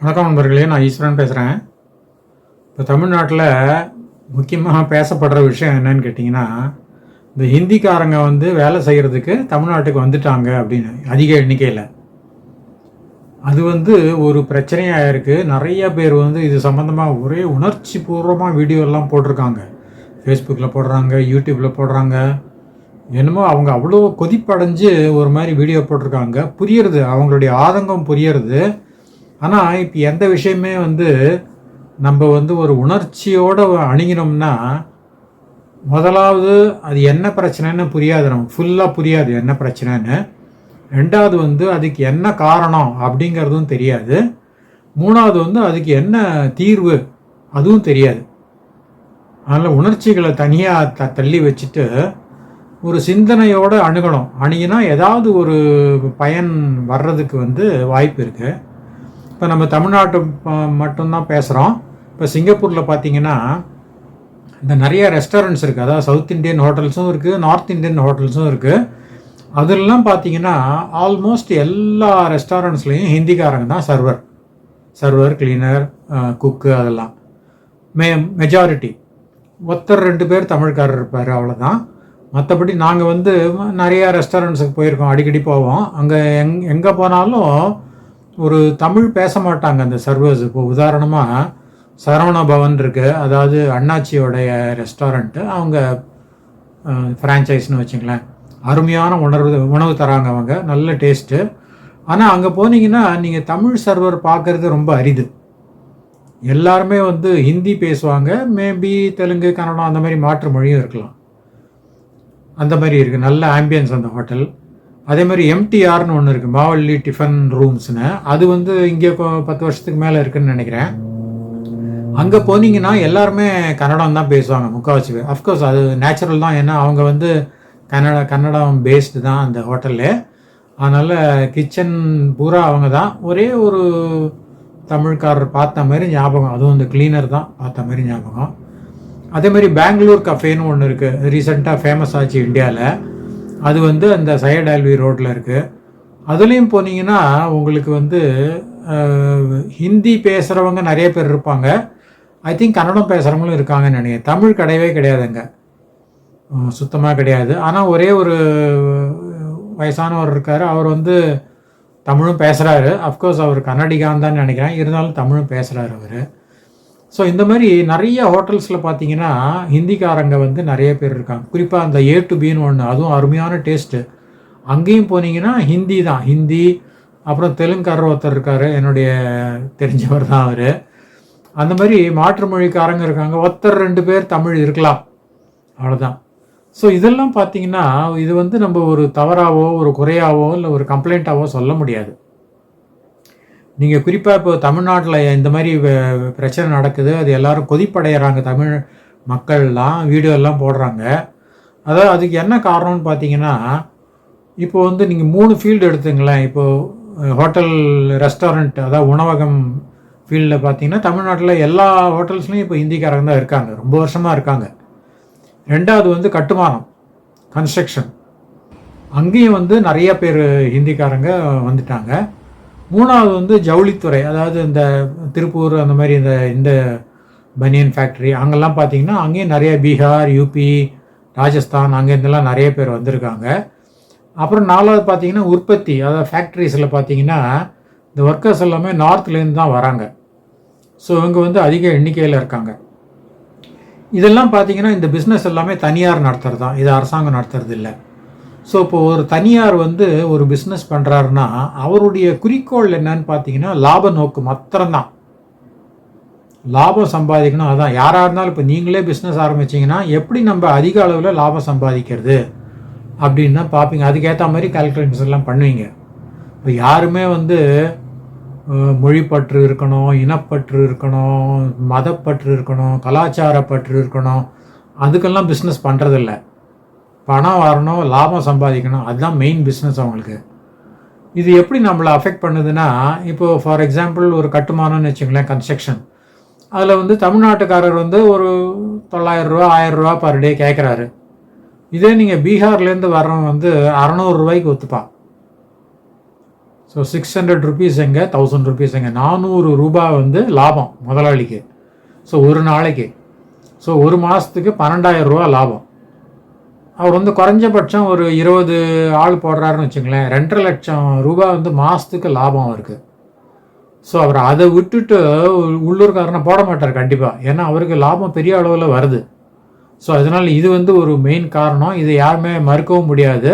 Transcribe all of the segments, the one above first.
வணக்கம் நண்பர்களே நான் ஈஸ்வரன் பேசுகிறேன் இப்போ தமிழ்நாட்டில் முக்கியமாக பேசப்படுற விஷயம் என்னன்னு கேட்டிங்கன்னா இந்த ஹிந்திக்காரங்க வந்து வேலை செய்கிறதுக்கு தமிழ்நாட்டுக்கு வந்துட்டாங்க அப்படின்னு அதிக எண்ணிக்கையில். அது வந்து ஒரு பிரச்சனையாக இருக்குது நிறைய பேர் வந்து இது சம்மந்தமாக ஒரே உணர்ச்சி பூர்வமாக வீடியோலாம் போட்டிருக்காங்க. ஃபேஸ்புக்கில் போடுறாங்க யூடியூப்பில் போடுறாங்க. என்னமோ அவங்க அவ்வளோ கொதிப்படைஞ்சு ஒரு மாதிரி வீடியோ போட்டிருக்காங்க. புரியுறது அவங்களுடைய ஆதங்கம் புரியுறது. ஆனால் இப்போ எந்த விஷயமே வந்து நம்ம வந்து ஒரு உணர்ச்சியோடு அணுகினோம்னா முதலாவது அது என்ன பிரச்சனைன்னு புரியாது நமக்கு. ஃபுல்லாக புரியாது என்ன பிரச்சனைன்னு. ரெண்டாவது வந்து அதுக்கு என்ன காரணம் அப்படிங்கிறதும் தெரியாது. மூணாவது வந்து அதுக்கு என்ன தீர்வு அதுவும் தெரியாது. அதனால் உணர்ச்சிகளை தனியாக த தள்ளி வச்சுட்டு ஒரு சிந்தனையோடு அணுகணும். அணுகினா ஏதாவது ஒரு பயன் வர்றதுக்கு வந்து வாய்ப்பு இருக்குது இப்போ நம்ம தமிழ்நாட்டு மட்டும்தான் பேசுகிறோம் இப்போ சிங்கப்பூரில் பார்த்தீங்கன்னா இந்த நிறைய ரெஸ்டாரண்ட்ஸ் இருக்குது அதாவது சவுத் இந்தியன் ஹோட்டல்ஸும் இருக்குது நார்த் இந்தியன் ஹோட்டல்ஸும் இருக்குது அதெல்லாம் பார்த்தீங்கன்னா ஆல்மோஸ்ட் எல்லா ரெஸ்டாரண்ட்ஸ்லேயும் ஹிந்திக்காரங்க தான் சர்வர் சர்வர் கிளீனர் குக்கு அதெல்லாம். மே மெஜாரிட்டி ஒருத்தர் ரெண்டு பேர் தமிழ்காரர் இருப்பார் அவ்வளோதான் மற்றபடி நாங்கள் வந்து நிறையா ரெஸ்டாரண்ட்ஸுக்கு போயிருக்கோம் அடிக்கடி போவோம். அங்கே எங் எங்கே போனாலும் ஒரு தமிழ் பேச மாட்டாங்க அந்த சர்வர்ஸ் இப்போ உதாரணமாக சரவண பவன் இருக்குது அதாவது அண்ணாச்சியோடைய ரெஸ்டாரண்ட்டு அவங்க ஃப்ரான்ச்சைஸ்னு வச்சுங்களேன். அருமையான உணர்வு உணவு தராங்க அவங்க. நல்ல டேஸ்ட்டு ஆனால் அங்கே போனீங்கன்னா நீங்கள் தமிழ் சர்வர் பார்க்குறது ரொம்ப அரிது. எல்லாருமே வந்து ஹிந்தி பேசுவாங்க. மேபி தெலுங்கு கன்னடம் அந்த மாதிரி மாற்று மொழியும் இருக்கலாம். அந்த மாதிரி இருக்குது நல்ல ஆம்பியன்ஸ் அந்த ஹோட்டல் அதே மாதிரி எம்டிஆர்னு ஒன்று இருக்குது மாவல்லி டிஃபன் ரூம்ஸ்னு. அது வந்து இங்கே பத்து வருஷத்துக்கு மேலே இருக்குன்னு நினைக்கிறேன். அங்கே போனீங்கன்னா எல்லாருமே கன்னடம் தான் பேசுவாங்க முக்கால்வாசி பேர். அஃப்கோர்ஸ் அது நேச்சுரல் தான் ஏன்னா அவங்க வந்து கன்னட கன்னடம் பேஸ்டு தான் அந்த ஹோட்டலு அதனால் கிச்சன் பூரா அவங்க தான். ஒரே ஒரு தமிழ்காரர் பார்த்த மாதிரி ஞாபகம் அதுவும் அந்த கிளீனர் தான் பார்த்த மாதிரி ஞாபகம். அதே மாதிரி பெங்களூர் கஃபேன்னு ஒன்று இருக்குது ரீசெண்டாக ஃபேமஸ் ஆச்சு இந்தியாவில் அது வந்து அந்த சையட் ஆல்வி ரோட்டில் இருக்குது அதுலேயும் போனீங்கன்னா உங்களுக்கு வந்து ஹிந்தி பேசுகிறவங்க நிறைய பேர் இருப்பாங்க. ஐ திங்க் கன்னடம் பேசுகிறவங்களும் இருக்காங்கன்னு நினைக்கிறேன். தமிழ் கிடையவே கிடையாதுங்க. சுத்தமாக கிடையாது. ஆனால் ஒரே ஒரு வயசானவர் இருக்கார். அவர் வந்து தமிழும் பேசுகிறாரு அஃப்கோர்ஸ் அவர் கன்னடிகான் தான் நினைக்கிறேன். இருந்தாலும் தமிழும் பேசுகிறாரு அவர். ஸோ இந்த மாதிரி நிறைய ஹோட்டல்ஸில் பார்த்தீங்கன்னா ஹிந்திக்காரங்க வந்து நிறைய பேர் இருக்காங்க. குறிப்பாக அந்த ஏ டு பின்னு ஒன்று அதுவும் அருமையான டேஸ்ட்டு அங்கேயும் போனீங்கன்னா ஹிந்தி தான். ஹிந்தி அப்புறம் தெலுங்குக்காரர் ஒருத்தர் இருக்கார். என்னுடைய தெரிஞ்சவர் தான் அவர். அந்த மாதிரி மாற்று மொழிக்காரங்க இருக்காங்க. ஒருத்தர் ரெண்டு பேர் தமிழ் இருக்கலாம். அவ்வளோதான் ஸோ இதெல்லாம் பார்த்தீங்கன்னா இது வந்து நம்ம ஒரு தவறாவோ ஒரு குறையாவோ இல்லை ஒரு கம்ப்ளைண்ட்டாவோ சொல்ல முடியாது. நீங்கள் குறிப்பாக இப்போ தமிழ்நாட்டில் இந்த மாதிரி பிரச்சனை நடக்குது. அது எல்லாரும் கொதிப்படைகிறாங்க தமிழ் மக்கள்லாம் வீடியோ எல்லாம் போடுறாங்க. அதாவது அதுக்கு என்ன காரணம்னு பார்த்தீங்கன்னா இப்போ வந்து நீங்கள் மூணு ஃபீல்டு எடுத்துங்களேன். இப்போது ஹோட்டல் ரெஸ்டாரண்ட் அதாவது உணவகம் ஃபீல்டில் பார்த்தீங்கன்னா தமிழ்நாட்டில் எல்லா ஹோட்டல்ஸ்லையும் இப்போ ஹிந்திக்காரங்க தான் இருக்காங்க. ரொம்ப வருஷமாக இருக்காங்க. ரெண்டாவது வந்து கட்டுமானம் கன்ஸ்ட்ரக்ஷன் அங்கேயும் வந்து நிறைய பேர் ஹிந்திக்காரங்க வந்துட்டாங்க. மூணாவது வந்து ஜவுளித்துறை அதாவது இந்த திருப்பூர் அந்த மாதிரி இந்த இந்த பனியன் ஃபேக்ட்ரி அங்கெல்லாம் பார்த்தீங்கன்னா அங்கேயும் நிறைய பீகார் யூபி ராஜஸ்தான் அங்கேருந்துலாம் நிறைய பேர் வந்திருக்காங்க. அப்புறம் நாலாவது பார்த்தீங்கன்னா உற்பத்தி அதாவது ஃபேக்ட்ரிஸில் பார்த்தீங்கன்னா இந்த ஒர்க்கர்ஸ் எல்லாமே நார்த்லேருந்து தான் வராங்க. ஸோ இவங்க வந்து அதிக எண்ணிக்கையில் இருக்காங்க. இதெல்லாம் பார்த்தீங்கன்னா இந்த பிஸ்னஸ் எல்லாமே தனியார் நடத்துறது தான். இது அரசாங்கம் நடத்துறது இல்லை. ஸோ இப்போ ஒரு தனியார் வந்து ஒரு பிஸ்னஸ் பண்ணுறாருன்னா அவருடைய குறிக்கோள் என்னன்னு பார்த்தீங்கன்னா லாப நோக்கு மாத்திரம்தான். லாபம் சம்பாதிக்கணும் அதான். யாராக இருந்தாலும் இப்போ நீங்களே பிஸ்னஸ் ஆரம்பிச்சிங்கன்னா எப்படி நம்ம அதிக அளவில் லாபம் சம்பாதிக்கிறது அப்படின்னு தான் பார்ப்பீங்க. அதுக்கேற்ற மாதிரி கால்குலேஷன்ஸ் எல்லாம் பண்ணுவீங்க. இப்போ யாருமே வந்து மொழிப்பற்று இருக்கணும் இனப்பற்று இருக்கணும் மதப்பற்று இருக்கணும் கலாச்சாரப்பற்று இருக்கணும் அதுக்கெல்லாம் பிஸ்னஸ் பண்ணுறதில்ல பணம் வரணும் லாபம் சம்பாதிக்கணும் அதுதான் மெயின் பிஸ்னஸ் அவங்களுக்கு. இது எப்படி நம்மளை அஃபெக்ட் பண்ணுதுன்னா இப்போ ஃபார் எக்ஸாம்பிள் ஒரு கட்டுமானம்னு வச்சுங்களேன் கன்ஸ்ட்ரக்ஷன் அதில் வந்து தமிழ்நாட்டுக்காரர் வந்து ஒரு தொள்ளாயிரம் ரூபா ரூபா பர் டே கேட்குறாரு இதே நீங்கள் பீகார்லேருந்து வர்றவன் வந்து அறநூறுரூவாய்க்கு ஒத்துப்பா ஒத்துப்பான் so so six hundred rupees எங்கே தௌசண்ட் ருபீஸ் எங்கே நானூறு ரூபாய் வந்து லாபம் முதலாளிக்கு. ஸோ ஒரு நாளைக்கு. ஸோ ஒரு மாதத்துக்கு பன்னெண்டாயிரம் ரூபா லாபம். அவர் வந்து குறைஞ்சபட்சம் ஒரு இருபது ஆள் போடுறாருன்னு வச்சுங்களேன். ரெண்டரை லட்சம் ரூபாய் வந்து மாதத்துக்கு லாபம் இருக்குது ஸோ அவர் அதை விட்டுட்டு உள்ளூர்காரனை போட மாட்டார் கண்டிப்பாக ஏன்னா அவருக்கு லாபம் பெரிய அளவில் வருது. ஸோ அதனால் இது வந்து ஒரு மெயின் காரணம். இது யாருமே மறுக்கவும் முடியாது.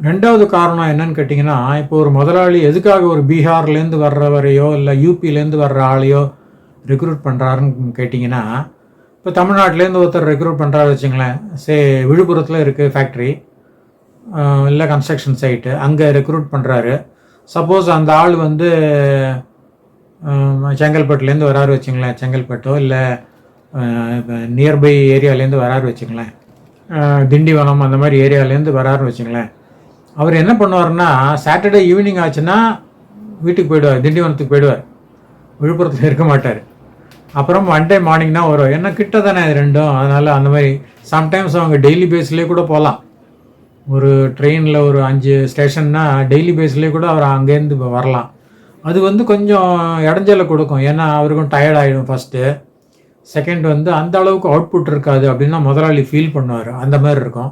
ரெண்டாவது காரணம் என்னன்னு கேட்டிங்கன்னா இப்போ ஒரு முதலாளி எதுக்காக ஒரு பீகார்லேருந்து வர்றவரையோ இல்லை யூபிலேருந்து வர்ற ஆளையோ ரெக்ரூட் பண்ணுறாருன்னு கேட்டிங்கன்னா இப்போ தமிழ்நாட்டிலேருந்து ஒருத்தர் ரெக்ரூட் பண்ணுறாரு வச்சுங்களேன். சே விழுப்புரத்தில் இருக்குது ஃபேக்ட்ரி இல்லை கன்ஸ்ட்ரக்ஷன் சைட்டு அங்கே ரெக்ரூட் பண்ணுறாரு சப்போஸ் அந்த ஆள் வந்து செங்கல்பட்டுலேருந்து வராரு வச்சுங்களேன். செங்கல்பட்டோ இல்லை நியர்பை ஏரியாலேருந்து வராரு வச்சுங்களேன். திண்டிவனம் அந்த மாதிரி ஏரியாலேருந்து வராரு வச்சுங்களேன். அவர் என்ன பண்ணுவார்னா சாட்டர்டே ஈவினிங் ஆச்சுன்னா வீட்டுக்கு போயிடுவார். திண்டிவனத்துக்கு போயிடுவார். விழுப்புரத்தில் இருக்க மாட்டார். அப்புறம் மண்டே மார்னிங் தான் வரும். ஏன்னா கிட்ட தானே இது ரெண்டும்? அதனால் அந்த மாதிரி சம்டைம்ஸ் அவங்க டெய்லி பேஸ்லேயே கூட போகலாம் ஒரு ட்ரெயினில் ஒரு அஞ்சு ஸ்டேஷன்னா டெய்லி பேஸ்லேயே கூட அவர் அங்கேருந்து வரலாம். அது வந்து கொஞ்சம் இடைஞ்சலை கொடுக்கும். ஏன்னா அவருக்கும் டயர்ட் ஆகிடும் ஃபஸ்ட்டு செகண்ட் வந்து அந்த அளவுக்கு அவுட்புட் இருக்காது அப்படின்னா முதலாளி ஃபீல் பண்ணுவார். அந்த மாதிரி இருக்கும்.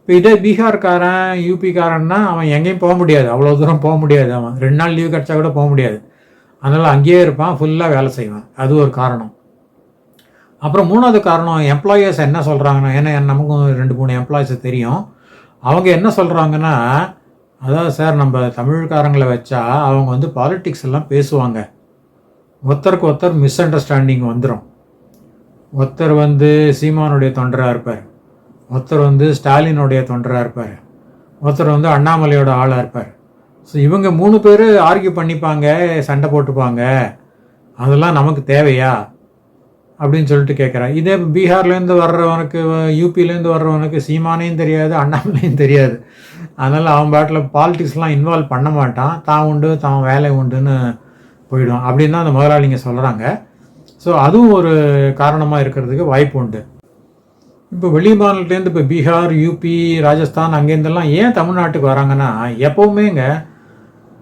இப்போ இதே பீகார்காரன் யூபிக்காரன்னா அவன் எங்கேயும் போக முடியாது. அவ்வளோ தூரம் போக முடியாது அவன். ரெண்டு நாள் லீவ் கிடச்சா கூட போக முடியாது. அதனால் அங்கேயே இருப்பான் ஃபுல்லாக வேலை செய்வேன். அது ஒரு காரணம். அப்புறம் மூணாவது காரணம் எம்ப்ளாயர்ஸ் என்ன சொல்கிறாங்கன்னா ஏன்னா நமக்கும் ரெண்டு மூணு எம்ப்ளாயிஸ் தெரியும். அவங்க என்ன சொல்கிறாங்கன்னா அதாவது சார் நம்ம தமிழ்காரங்களை வச்சா அவங்க வந்து பாலிட்டிக்ஸ் எல்லாம் பேசுவாங்க. ஒருத்தருக்கு ஒருத்தர் மிஸ் அண்டர்ஸ்டாண்டிங் வந்துடும் ஒருத்தர் வந்து சீமானுடைய தொண்டராக இருப்பார். ஒருத்தர் வந்து ஸ்டாலினுடைய தொண்டராக இருப்பார். ஒருத்தர் வந்து அண்ணாமலையோட ஆளாக இருப்பார். ஸோ இவங்க மூணு பேர் ஆர்கியூ பண்ணிப்பாங்க சண்டை போட்டுப்பாங்க. அதெல்லாம் நமக்கு தேவையா? அப்படின்னு சொல்லிட்டு கேட்குறேன் இதே பீகார்லேருந்து வர்றவனுக்கு யூபிலேருந்து வர்றவனுக்கு சீமானையும் தெரியாது அண்ணாமலையும் தெரியாது. அதனால் அவன் பாட்டில் பாலிட்டிக்ஸ்லாம் இன்வால்வ் பண்ண மாட்டான். தான் உண்டு தான் வேலை உண்டுன்னு போயிடும் அப்படின்னு தான் அந்த முதலாளிங்க சொல்கிறாங்க ஸோ அதுவும் ஒரு காரணமாக இருக்கிறதுக்கு வாய்ப்பு உண்டு. இப்போ வெளி மாநிலத்துலேருந்து இப்போ பீகார் யூபி ராஜஸ்தான் அங்கேருந்தெல்லாம் ஏன் தமிழ்நாட்டுக்கு வராங்கன்னா எப்போவுமேங்க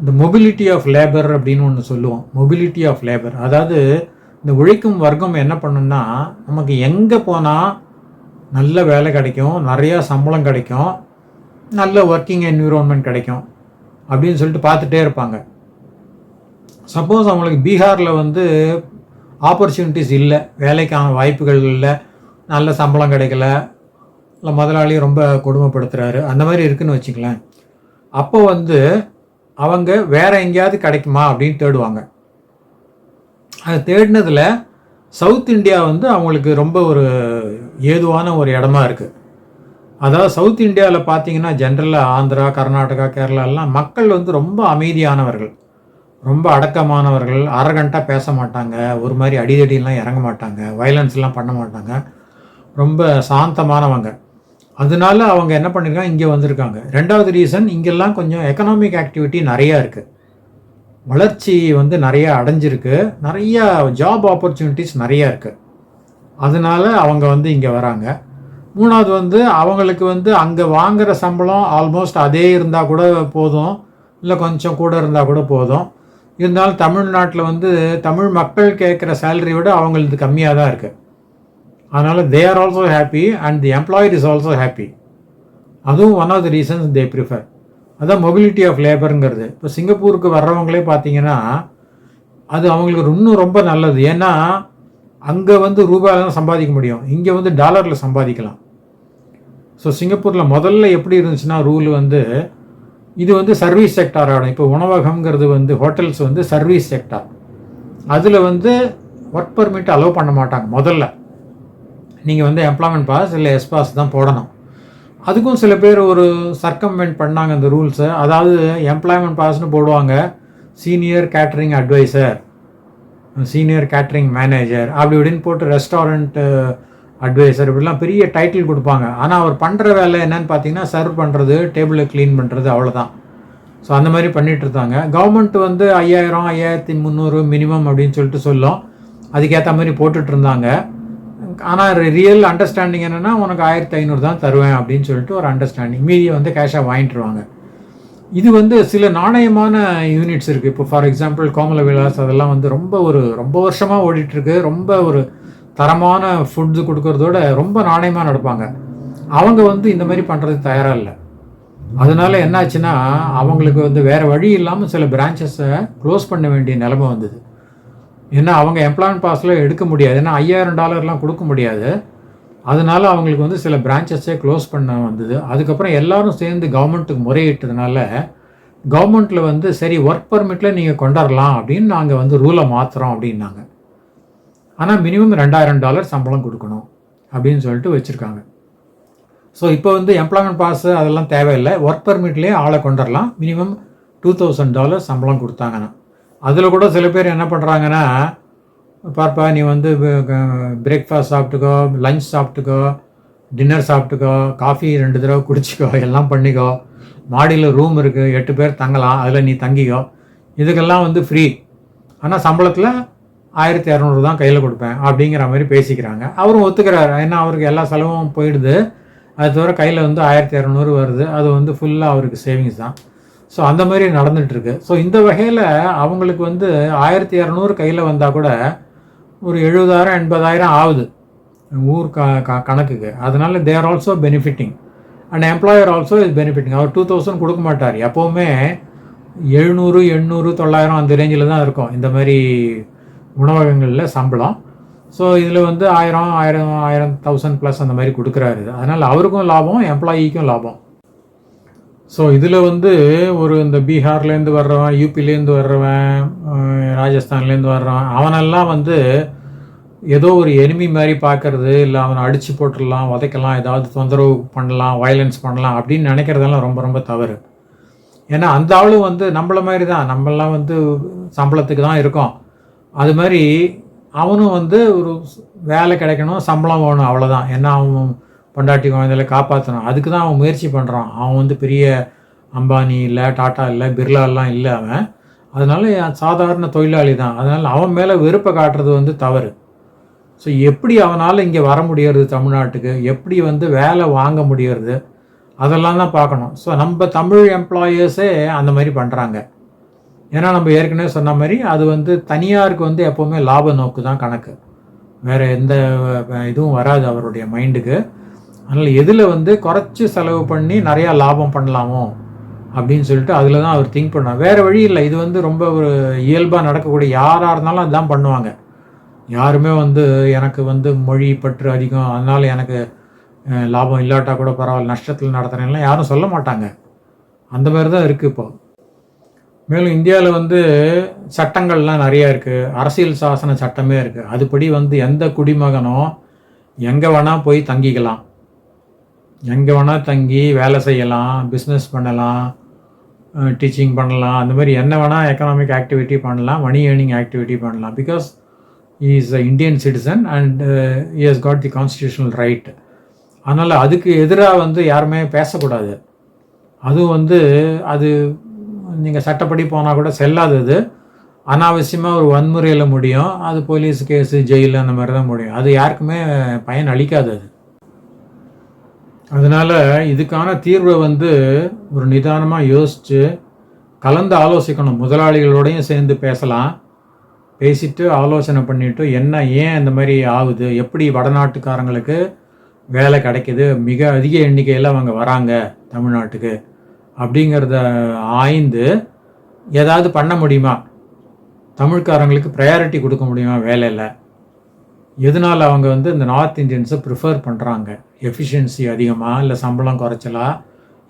இந்த மொபிலிட்டி ஆஃப் லேபர் அப்படின்னு ஒன்று சொல்லுவோம். மொபிலிட்டி ஆஃப் லேபர் அதாவது இந்த உழைக்கும் வர்க்கம் என்ன பண்ணுன்னா நமக்கு எங்கே போனால் நல்ல வேலை கிடைக்கும் நிறையா சம்பளம் கிடைக்கும் நல்ல ஒர்க்கிங் என்விரான்மெண்ட் கிடைக்கும் அப்படின்னு சொல்லிட்டு பார்த்துட்டே இருப்பாங்க. சப்போஸ் அவங்களுக்கு பீகாரில் வந்து ஆப்பர்ச்சுனிட்டிஸ் இல்லை வேலைக்கான வாய்ப்புகள் இல்லை நல்ல சம்பளம் கிடைக்கல இல்லை முதலாளி ரொம்ப கொடுமைப்படுத்துகிறாரு அந்த மாதிரி இருக்குன்னு வச்சுங்களேன் அப்போ வந்து அவங்க வேற எங்கேயாவது கிடைக்குமா அப்படின்னு தேடுவாங்க. அது தேடினதில் சவுத் இந்தியா வந்து அவங்களுக்கு ரொம்ப ஒரு ஏதுவான ஒரு இடமா இருக்குது அதாவது சவுத் இந்தியாவில் பார்த்தீங்கன்னா ஜென்ரலாக ஆந்திரா கர்நாடகா கேரளாலாம் மக்கள் வந்து ரொம்ப அமைதியானவர்கள். ரொம்ப அடக்கமானவர்கள் அரகண்ட்டாக பேச மாட்டாங்க ஒரு மாதிரி அடிதடியெலாம் இறங்க மாட்டாங்க வயலன்ஸ்லாம் பண்ண மாட்டாங்க. ரொம்ப சாந்தமானவங்க. அதனால அவங்க என்ன பண்ணியிருக்காங்க இங்கே வந்திருக்காங்க. ரெண்டாவது ரீசன் இங்கெல்லாம் கொஞ்சம் எக்கனாமிக் ஆக்டிவிட்டி நிறையா இருக்குது வளர்ச்சி வந்து நிறையா அடைஞ்சிருக்கு. நிறையா ஜாப் ஆப்பர்ச்சுனிட்டிஸ் நிறையா இருக்குது அதனால அவங்க வந்து இங்கே வராங்க. மூணாவது வந்து அவங்களுக்கு வந்து அங்கே வாங்குகிற சம்பளம் ஆல்மோஸ்ட் அதே இருந்தால் கூட போதும். இல்லை கொஞ்சம் கூட இருந்தால் கூட போதும். இருந்தாலும் தமிழ்நாட்டில் வந்து தமிழ் மக்கள் கேட்குற சேலரி விட அவங்களுக்கு கம்மியாக தான் இருக்குது அதனால் they are also happy and the employer is also happy அதுவும் one of the reasons they prefer அதான் மொபிலிட்டி ஆஃப் லேபருங்கிறது இப்போ சிங்கப்பூருக்கு வர்றவங்களே பார்த்தீங்கன்னா அது அவங்களுக்கு இன்னும் ரொம்ப நல்லது. ஏன்னா அங்கே வந்து ரூபாயில தான் சம்பாதிக்க முடியும். இங்கே வந்து டாலரில் சம்பாதிக்கலாம். ஸோ சிங்கப்பூரில் முதல்ல எப்படி இருந்துச்சுன்னா ரூல் வந்து இது வந்து சர்வீஸ் செக்டார் இப்போ உணவகம்ங்கிறது வந்து ஹோட்டல்ஸ் வந்து சர்வீஸ் செக்டார் அதில் வந்து ஒர்க் பர்மிட் அலோவ் பண்ண மாட்டாங்க முதல்ல. நீங்கள் வந்து எம்ப்ளாய்மெண்ட் பாஸ் இல்லை எஸ் பாஸ் தான் போடணும். அதுக்கும் சில பேர் ஒரு சர்க்கம்மெண்ட் பண்ணாங்க இந்த ரூல்ஸை அதாவது எம்ப்ளாய்மெண்ட் பாஸ்னு போடுவாங்க senior catering adviser senior catering manager அப்படி இப்படின்னு போட்டு ரெஸ்டாரண்ட்டு அட்வைசர் இப்படிலாம் பெரிய டைட்டில் கொடுப்பாங்க. ஆனால் அவர் பண்ணுற வேலை என்னன்னு பார்த்தீங்கன்னா சர்வ் பண்ணுறது டேபிளை க்ளீன் பண்ணுறது அவ்வளோதான் ஸோ அந்த மாதிரி பண்ணிகிட்டு இருந்தாங்க கவர்மெண்ட் வந்து ஐயாயிரம் ஐயாயிரத்தி முந்நூறு மினிமம் அப்படின்னு சொல்லிட்டு சொல்லும். அதுக்கேற்ற மாதிரி போட்டுட்டு இருந்தாங்க. ஆனால் ரியல் அண்டர்ஸ்டாண்டிங் என்னென்னா உனக்கு ஆயிரத்தி ஐநூறு தான் தருவேன் அப்படின்னு சொல்லிட்டு ஒரு அண்டர்ஸ்டாண்டிங் மீதியை வந்து கேஷாக வாங்கிட்டுருவாங்க. இது வந்து சில நாணயமான யூனிட்ஸ் இருக்குது இப்போ ஃபார் எக்ஸாம்பிள் கோமல விலாஸ் அதெல்லாம் வந்து ரொம்ப ஒரு ரொம்ப வருஷமாக ஓடிட்டுருக்கு. ரொம்ப ஒரு தரமான ஃபுட்ஸு கொடுக்கறதோட ரொம்ப நாணயமாக நடப்பாங்க. அவங்க வந்து இந்த மாதிரி பண்ணுறது தயாராக இல்லை. அதனால என்னாச்சுன்னா அவங்களுக்கு வந்து வேறு வழி இல்லாமல் சில பிரான்ச்சஸை க்ளோஸ் பண்ண வேண்டிய நிலைமை வந்தது. ஏன்னா அவங்க எம்ப்ளாய்மெண்ட் பாஸில் எடுக்க முடியாது. ஏன்னா ஐயாயிரம் டாலர்லாம் கொடுக்க முடியாது. அதனால அவங்களுக்கு வந்து சில பிரான்ச்சஸே க்ளோஸ் பண்ண வந்தது. அதுக்கப்புறம் எல்லாரும் சேர்ந்து கவர்மெண்ட்டுக்கு முறையிட்டதுனால கவர்மெண்ட்டில் வந்து சரி ஒர்க் பர்மிட்டில் நீங்கள் கொண்டாடலாம் அப்படின்னு நாங்கள் வந்து ரூலை மாற்றுறோம் அப்படின்னாங்க. ஆனால் மினிமம் ரெண்டாயிரம் டாலர் சம்பளம் கொடுக்கணும் அப்படின்னு சொல்லிட்டு வச்சுருக்காங்க. ஸோ இப்போ வந்து எம்ப்ளாய்மெண்ட் பாஸ் அதெல்லாம் தேவையில்லை. ஒர்க் பர்மிட்லேயே ஆளை கொண்டுடலாம் மினிமம் டூ தௌசண்ட் டாலர் சம்பளம் கொடுத்தாங்கன்னா. அதில் கூட சில பேர் என்ன பண்ணுறாங்கன்னா பார்ப்பா நீ வந்து பிரேக்ஃபாஸ்ட் சாப்பிட்டுக்கோ லஞ்ச் சாப்பிட்டுக்கோ டின்னர் சாப்பிட்டுக்கோ காஃபி ரெண்டு தடவை குடிச்சிக்கோ எல்லாம் பண்ணிக்கோ. மாடியில் ரூம் இருக்குது எட்டு பேர் தங்கலாம் அதில் நீ தங்கிக்கோ. இதுக்கெல்லாம் வந்து ஃப்ரீ ஆனால் சம்பளத்தில் ஆயிரத்தி இரநூறு தான் கையில் கொடுப்பேன் அப்படிங்கிற மாதிரி பேசிக்கிறாங்க. அவரும் ஒத்துக்கிறாரு. ஏன்னா அவருக்கு எல்லா செலவும் போயிடுது. அது தவிர கையில் வந்து ஆயிரத்தி இரநூறு வருது. அது வந்து ஃபுல்லாக அவருக்கு சேவிங்ஸ் தான். ஸோ அந்த மாதிரி நடந்துகிட்ருக்கு ஸோ இந்த வகையில் அவங்களுக்கு வந்து ஆயிரத்தி இரநூறு கையில் வந்தால் கூட ஒரு எழுபதாயிரம் எண்பதாயிரம் ஆகுது. ஊர் க க கணக்குக்கு. அதனால there also benefiting and employer also is benefiting our two thousand கொடுக்க மாட்டார். எப்போவுமே எழுநூறு எண்ணூறு தொள்ளாயிரம் அந்த ரேஞ்சில் தான் இருக்கும். இந்த மாதிரி உணவகங்களில் சம்பளம். ஸோ இதில் வந்து ஆயிரம் ஆயிரம் ஆயிரம் தௌசண்ட் ப்ளஸ் அந்த மாதிரி கொடுக்குறாரு. அதனால் அவருக்கும் லாபம் எம்ப்ளாயிக்கும் லாபம். ஸோ இதில் வந்து ஒரு இந்த பீகார்லேருந்து வர்றவன் யூபிலேருந்து வர்றவன் ராஜஸ்தான்லேருந்து வர்றவன் அவனெல்லாம் வந்து ஏதோ ஒரு எனிமி மாதிரி பார்க்கறது இல்லை அவனை அடித்து போட்டுடலாம் உதைக்கலாம் ஏதாவது தொந்தரவு பண்ணலாம் வயலன்ஸ் பண்ணலாம் அப்படின்னு நினைக்கிறதெல்லாம் ரொம்ப ரொம்ப தவறு. ஏன்னா அந்த ஆளும் வந்து நம்மள மாதிரி தான் நம்மளாம் வந்து சம்பளத்துக்கு தான் இருக்கோம். அது மாதிரி அவனும் வந்து ஒரு வேலை கிடைக்கணும் சம்பளம் வேணும் அவ்வளோதான் ஏன்னா அவன் பொண்டாட்டி குழந்தைகளை காப்பாற்றணும் அதுக்கு தான் அவன் முயற்சி பண்ணுறான் அவன் வந்து பெரிய அம்பானி இல்லை டாட்டா இல்லை பிர்லாலாம் இல்லை அவன். அதனால் சாதாரண தொழிலாளி தான். அதனால் அவன் மேலே வெறுப்பை காட்டுறது வந்து தவறு. ஸோ எப்படி அவனால் இங்கே வர முடியறது தமிழ்நாட்டுக்கு? எப்படி வந்து வேலை வாங்க முடியறது? அதெல்லாம் தான் பார்க்கணும். ஸோ நம்ம தமிழ் எம்ப்ளாயர்ஸே அந்த மாதிரி பண்ணுறாங்க ஏன்னா நம்ம ஏற்கனவே சொன்ன மாதிரி அது வந்து தனியாருக்கு வந்து எப்போவுமே லாப நோக்கு தான் கணக்கு. வேறு எந்த இதுவும் வராது அவருடைய மைண்டுக்கு. அதனால் எதில் வந்து குறைச்சி செலவு பண்ணி நிறையா லாபம் பண்ணலாமோ அப்படின்னு சொல்லிட்டு அதில் தான் அவர் திங்க் பண்ணார். வேறு வழி இல்லை. இது வந்து ரொம்ப ஒரு இயல்பாக நடக்கக்கூடிய யாராக இருந்தாலும் அதுதான் பண்ணுவாங்க. யாருமே வந்து எனக்கு வந்து மொழி பற்று அதிகம். அதனால் எனக்கு லாபம் இல்லாட்டா கூட பரவாயில்ல. நஷ்டத்தில் நடத்துகிறேன்லாம் யாரும் சொல்ல மாட்டாங்க. அந்த மாதிரி தான் இருக்குது இப்போ. மேலும் இந்தியாவில் வந்து சட்டங்கள்லாம் நிறையா இருக்குது அரசியல் சாசன சட்டமே இருக்குது அதுபடி வந்து எந்த குடிமகனும் எங்கே வேணால் போய் தங்கிக்கலாம். எங்கே வேணால் தங்கி வேலை செய்யலாம் பிஸ்னஸ் பண்ணலாம் டீச்சிங் பண்ணலாம். அந்த மாதிரி என்ன வேணால் எக்கனாமிக் ஆக்டிவிட்டி பண்ணலாம் மணி ஏர்னிங் ஆக்டிவிட்டி பண்ணலாம். Because is a Indian citizen and is got the constitutional right அதனால் அதுக்கு எதிராக வந்து யாருமே பேசக்கூடாது. அதுவும் வந்து அது நீங்கள் சட்டப்படி போனால் கூட செல்லாதது அனாவசியமாக ஒரு வன்முறையில் முடியும். அது போலீஸ் கேஸு ஜெயில் அந்த மாதிரி தான் முடியும். அது யாருக்குமே பயன் அளிக்காது அது. அதனால் இதுக்கான தீர்வை வந்து ஒரு நிதானமாக யோசித்து கலந்து ஆலோசிக்கணும். முதலாளிகளோடையும் சேர்ந்து பேசலாம். பேசிட்டு ஆலோசனை பண்ணிவிட்டு என்ன ஏன் இந்த மாதிரி ஆகுது? எப்படி வடநாட்டுக்காரங்களுக்கு வேலை கிடைக்குது? மிக அதிக எண்ணிக்கையில் அவங்க வராங்க தமிழ்நாட்டுக்கு. அப்படிங்கிறத ஆய்ந்து ஏதாவது பண்ண முடியுமா? தமிழ்காரங்களுக்கு ப்ரையாரிட்டி கொடுக்க முடியுமா? வேலையில். எதனால் அவங்க வந்து இந்த நார்த் இந்தியன்ஸை ப்ரிஃபர் பண்ணுறாங்க எஃபிஷியன்சி அதிகமாக இல்லை சம்பளம் குறைச்சலா?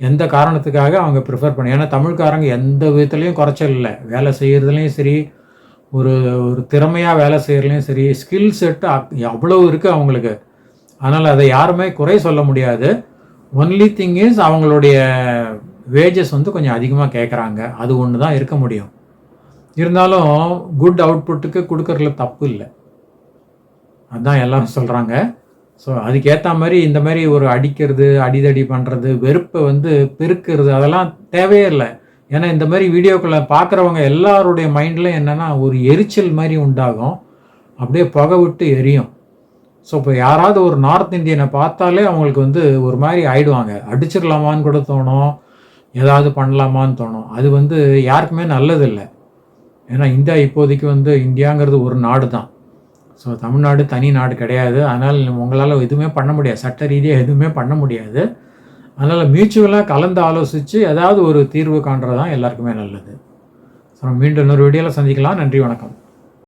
எந்த காரணத்துக்காக அவங்க ப்ரிஃபர் பண்ண? ஏன்னா தமிழ்காரங்க எந்த விதத்துலேயும் குறைச்சல் இல்லை. வேலை செய்கிறதுலையும் சரி ஒரு ஒரு திறமையாக வேலை செய்கிறதுலையும் சரி ஸ்கில் செட்டு அவ்வளோ இருக்குது அவங்களுக்கு. அதனால் அதை யாருமே குறை சொல்ல முடியாது. ஒன்லி திங் இஸ் அவங்களுடைய வேஜஸ் வந்து கொஞ்சம் அதிகமாக கேட்குறாங்க அது ஒன்று தான் இருக்க முடியும். இருந்தாலும் குட் அவுட்புட்டுக்கு கொடுக்கறதுல தப்பு இல்லை. அதுதான் எல்லாரும் சொல்கிறாங்க ஸோ அதுக்கேற்ற மாதிரி இந்த மாதிரி ஒரு அடிக்கிறது அடிதடி பண்ணுறது வெறுப்பை வந்து பெருக்கிறது அதெல்லாம் தேவையே இல்லை. ஏன்னா இந்த மாதிரி வீடியோக்களை பார்க்குறவங்க எல்லாருடைய மைண்ட்லையும் என்னென்னா ஒரு எரிச்சல் மாதிரி உண்டாகும். அப்படியே புகை விட்டு எரியும். ஸோ இப்போ யாராவது ஒரு நார்த் இந்தியனை பார்த்தாலே அவங்களுக்கு வந்து ஒரு மாதிரி ஆயிடுவாங்க. அடிச்சிடலாமான்னு கூட தோணும். ஏதாவது பண்ணலாமான்னு தோணும். அது வந்து யாருக்குமே நல்லதில்லை. ஏன்னா இந்தியா இப்போதைக்கு வந்து இந்தியாங்கிறது ஒரு நாடு தான் ஸோ தமிழ்நாடு தனி நாடு கிடையாது. அதனால் உங்களால் எதுவுமே பண்ண முடியாது. சட்ட ரீதியாக எதுவுமே பண்ண முடியாது. அதனால் மியூச்சுவலாக கலந்து ஆலோசித்து ஏதாவது ஒரு தீர்வு காண்றது தான் எல்லாருக்குமே நல்லது. ஸோ மீண்டும் இன்னொரு வீடியோவில் சந்திக்கலாம். நன்றி வணக்கம்.